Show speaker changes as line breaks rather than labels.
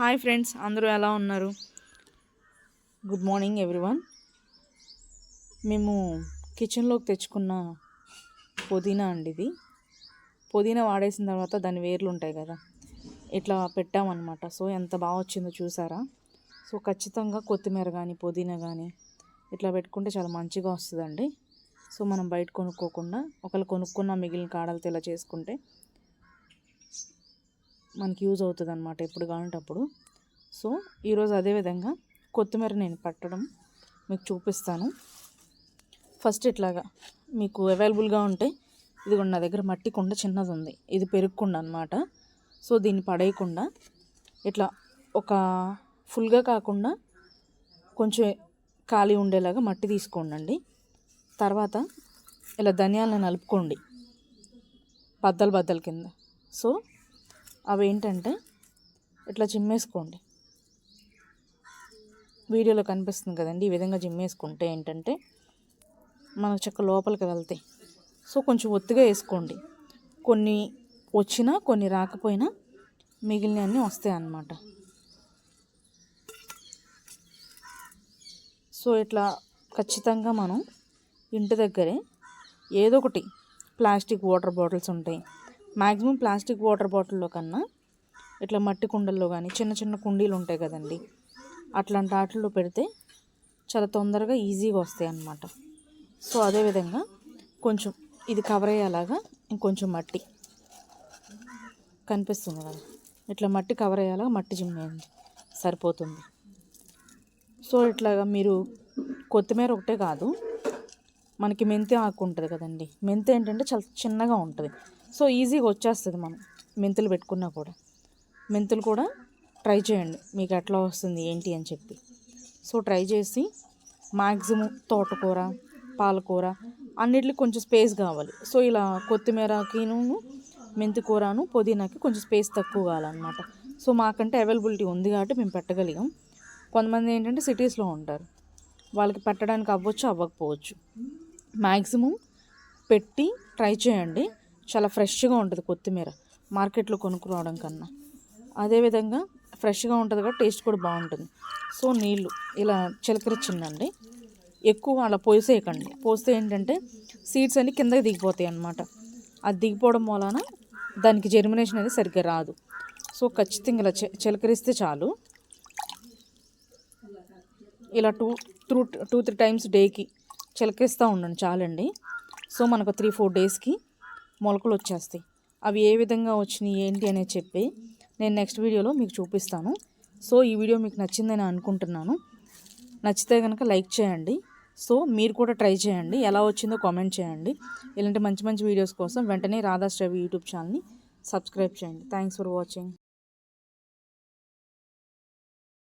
Hi friends అందరూ ఎలా ఉన్నారు? గుడ్ మార్నింగ్ ఎవ్రీవన్ మేము కిచెన్లోకి తెచ్చుకున్న పుదీనా అండి ఇది. పుదీనా వాడేసిన తర్వాత దాని వేర్లు ఉంటాయి కదా ఇట్లా పెట్టామన్నమాట. సో ఎంత బాగా వచ్చిందో చూసారా? సో ఖచ్చితంగా కొత్తిమీర కానీ పుదీనా కానీ ఇట్లా పెట్టుకుంటే చాలా మంచిగా వస్తుందండి. సో మనం బయట కొనుక్కోకుండా ఒకళ్ళు కొనుక్కున్న మిగిలిన కాడలతో ఇలా చేసుకుంటే మనకి యూజ్ అవుతుంది అనమాట ఎప్పుడు కావాలంటే అప్పుడు. సో ఈరోజు అదేవిధంగా కొత్తిమీర నేను పట్టడం మీకు చూపిస్తాను. ఫస్ట్ ఇట్లాగా మీకు అవైలబుల్గా ఉంటే ఇది నా దగ్గర మట్టి కుండ చిన్నది ఉంది ఇది పెరుక్కుండా అనమాట సో దీన్ని పడేయకుండా ఇట్లా ఒక ఫుల్గా కాకుండా కొంచెం ఖాళీ ఉండేలాగా మట్టి తీసుకోండి తర్వాత ఇలా ధనియాలను నలుపుకోండి. బద్దలు బద్దల కింద. సో అవి ఏంటంటే ఇట్లా చిమ్మేసుకోండి వీడియోలో కనిపిస్తుంది కదండి ఈ విధంగా జిమ్మేసుకుంటే ఏంటంటే మనకు చెక్క లోపలికి వెళ్తాయి సో కొంచెం ఒత్తిగా వేసుకోండి. కొన్ని వచ్చినా కొన్ని రాకపోయినా మిగిలినవన్నీ వస్తాయి అన్నమాట. సో ఇట్లా ఖచ్చితంగా మనం ఇంటి దగ్గరే ఏదో ఒకటి ప్లాస్టిక్ వాటర్ బాటిల్స్ ఉంటాయి. మ్యాక్సిమం ప్లాస్టిక్ వాటర్ బాటిల్లో కన్నా ఇట్లా మట్టి కుండల్లో కానీ చిన్న చిన్న కుండీలు ఉంటాయి కదండి అట్లాంటి వాటిల్లో పెడితే చాలా తొందరగా ఈజీగా వస్తాయి అన్నమాట. సో అదేవిధంగా కొంచెం ఇది కవర్ అయ్యేలాగా ఇంకొంచెం మట్టి కనిపిస్తుంది కదా ఇట్లా మట్టి కవర్ అయ్యేలాగా మట్టి చిమ్మేయండి సరిపోతుంది. సో ఇట్లాగా మీరు కొత్తిమీర ఒకటే కాదు మనకి మెంతి ఆకు ఉంటుంది కదండి. మెంతి ఏంటంటే చాలా చిన్నగా ఉంటుంది. సో ఈజీగా వచ్చేస్తుంది మనం మెంతులు పెట్టుకున్నా కూడా. మెంతులు కూడా ట్రై చేయండి. మీకు ఎట్లా వస్తుంది ఏంటి అని చెప్పి. సో ట్రై చేసి మ్యాక్సిమం తోటకూర పాలకూర అన్నిటికి కొంచెం స్పేస్ కావాలి. సో ఇలా కొత్తిమీరకిను మెంతి కూరను పుదీనాకి కొంచెం స్పేస్ తక్కువ కావాలన్నమాట. సో మాకంటే అవైలబిలిటీ ఉంది కాబట్టి మేము పెట్టగలిగాం. కొంతమంది ఏంటంటే సిటీస్లో ఉంటారు. వాళ్ళకి పెట్టడానికి అవ్వచ్చు అవ్వకపోవచ్చు. మ్యాక్సిమం పెట్టి ట్రై చేయండి. చాలా ఫ్రెష్గా ఉంటుంది కొత్తిమీర మార్కెట్లో కొనుక్కురావడం కన్నా. అదేవిధంగా ఫ్రెష్గా ఉంటుంది కాబట్టి టేస్ట్ కూడా బాగుంటుంది. సో నీళ్ళు ఇలా చిలకరించిందండి ఎక్కువ అలా పోసేయకండి. పోస్తే ఏంటంటే సీడ్స్ అన్ని కిందకి దిగిపోతాయి అన్నమాట. అది దిగిపోవడం వలన దానికి జర్మినేషన్ అనేది సరిగ్గా రాదు. సో ఖచ్చితంగా ఇలా చిలకరిస్తే చాలు. ఇలా two through two three times డేకి చిలకరిస్తూ ఉండండి చాలండి. సో మనకు త్రీ ఫోర్ డేస్కి మొలకలు వచ్చేస్తాయి. అవి ఏ విధంగా వచ్చినాయి ఏంటి అనేది చెప్పి నేను నెక్స్ట్ వీడియోలో మీకు చూపిస్తాను. సో ఈ వీడియో మీకు నచ్చిందని అనుకుంటున్నాను. నచ్చితే కనుక లైక్ చేయండి. సో మీరు కూడా ట్రై చేయండి. ఎలా వచ్చిందో కామెంట్ చేయండి. ఇలాంటి మంచి మంచి వీడియోస్ కోసం వెంటనే రాధా స్టవ్ యూట్యూబ్ ఛానల్ని సబ్స్క్రైబ్ చేయండి. Thanks for watching